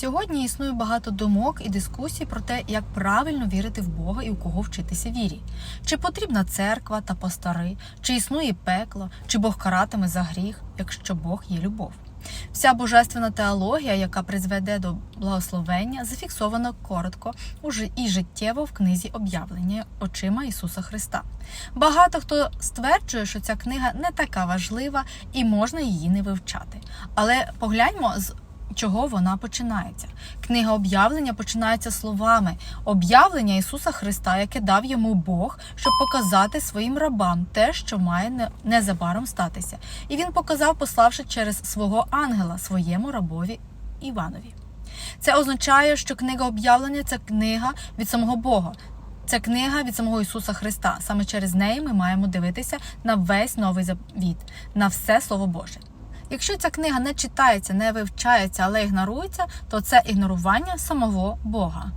Сьогодні існує багато думок і дискусій про те, як правильно вірити в Бога і у кого вчитися вірі. Чи потрібна церква та пастори, чи існує пекло, чи Бог каратиме за гріх, якщо Бог є любов. Вся божественна теологія, яка призведе до благословення, зафіксована коротко і життєво в книзі об'явлення очима Ісуса Христа. Багато хто стверджує, що ця книга не така важлива і можна її не вивчати. Але погляньмо з чого вона починається. Книга об'явлення починається словами об'явлення Ісуса Христа, яке дав йому Бог, щоб показати своїм рабам те, що має незабаром статися. І він показав, пославши через свого ангела своєму рабові Іванові. Це означає, що книга об'явлення це книга від самого Бога. Це книга від самого Ісуса Христа. Саме через неї ми маємо дивитися на весь новий завіт, на все Слово Боже. Якщо ця книга не читається, не вивчається, але ігнорується, то це ігнорування самого Бога.